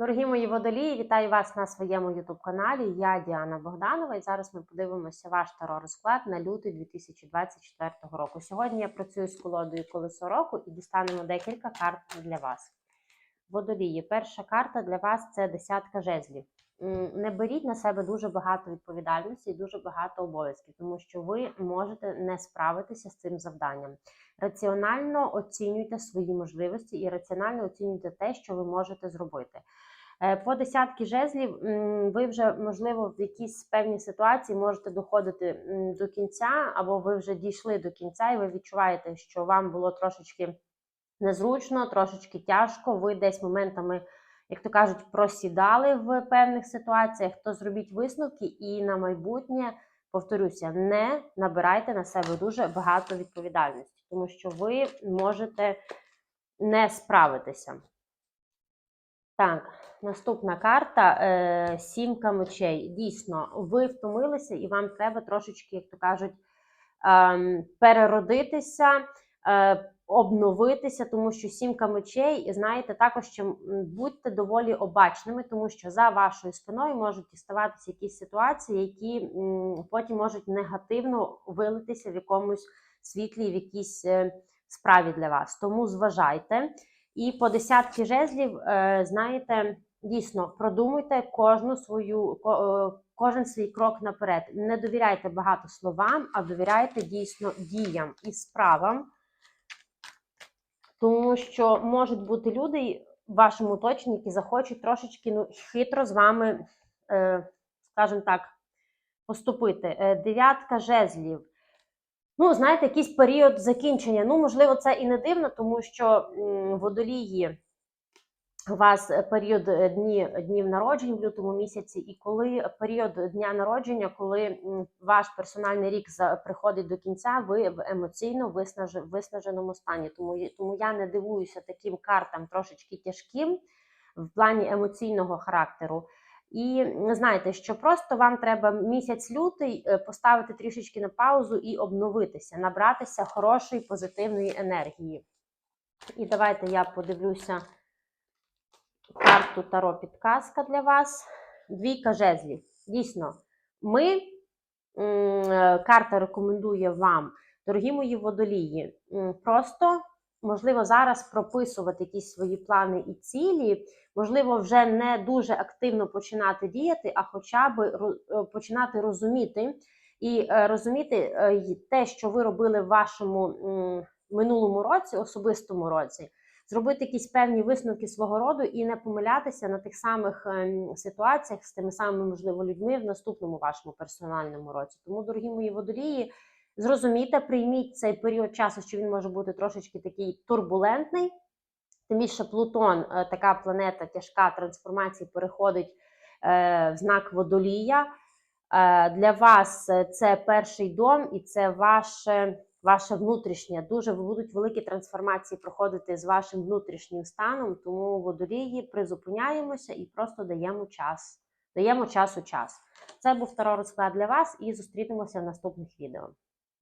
Дорогі мої водолії, вітаю вас на своєму ютуб-каналі. Я Діана Богданова, і зараз ми подивимося ваш таро-розклад на лютий 2024 року. Сьогодні я працюю з колодою колесо року і дістанемо декілька карт для вас. Водолії, перша карта для вас це десятка жезлів. Не беріть на себе дуже багато відповідальності і дуже багато обов'язків, тому що ви можете не справитися з цим завданням. Раціонально оцінюйте свої можливості і раціонально оцінюйте те, що ви можете зробити. Е, По десятки жезлів ви вже, можливо, в якійсь певній ситуації можете доходити до кінця, або ви вже дійшли до кінця, і ви відчуваєте, що вам було трошечки незручно, трошечки тяжко. Ви десь моментами, як то кажуть, просідали в певних ситуаціях, то зробіть висновки і на майбутнє, повторюся, не набирайте на себе дуже багато відповідальності, тому що ви можете не справитися. Так, наступна карта е, сімка мечей. Дійсно, ви втомилися, і вам треба трошечки, як то кажуть, ем, переродитися, е, обновитися, тому що сімка мечей, і знаєте, також що будьте доволі обачними, тому що за вашою спиною можуть діставатися якісь ситуації, які потім можуть негативно вилитися в якомусь світлі, в якійсь е, справі для вас. Тому зважайте. І по десятки жезлів, е, знаєте, дійсно продумуйте кожну свою, е, кожен свій крок наперед. Не довіряйте багато словам, а довіряйте дійсно діям і справам. Тому що можуть бути люди в вашому оточенні, які захочуть трошечки ну, хитро з вами, е, скажімо так, поступити. Е, Дев'ятка жезлів. Ну, знаєте, якийсь період закінчення. Ну, можливо, це і не дивно, тому що водолії у вас е, період е, дні, днів народжень в лютому місяці, і коли період дня народження, коли ваш персональний рік приходить до кінця, ви в емоційно виснаж, виснаженому стані. Тому, тому я не дивуюся таким картам трошечки тяжким в плані емоційного характеру. І знаєте, що просто вам треба місяць лютий е, поставити трішечки на паузу і обновитися, набратися хорошої позитивної енергії. І давайте я подивлюся карту Таро підказка для вас. Двійка жезлів. Дійсно, ми, е, карта рекомендує вам, дорогі мої водолії, просто, можливо, зараз прописувати якісь свої плани і цілі, можливо, вже не дуже активно починати діяти, а хоча б е, починати розуміти і е, розуміти те, що ви робили в вашому минулому році, особистому році зробити якісь певні висновки свого роду і не помилятися на тих самих ем, ситуаціях з тими самими можливо людьми в наступному вашому персональному році. Тому, дорогі мої водолії, зрозумійте, прийміть цей період часу, що він може бути трошечки такий турбулентний. Тим більше Плутон, е, така планета тяжка трансформації, переходить е, в знак водолія. Е, Для вас це перший дом і це ваше, ваше внутрішнє. Дуже будуть великі трансформації проходити з вашим внутрішнім станом. Тому водолії призупиняємося і просто даємо час. Даємо часу час. Це був второй розклад для вас, і зустрінемося в наступних відео.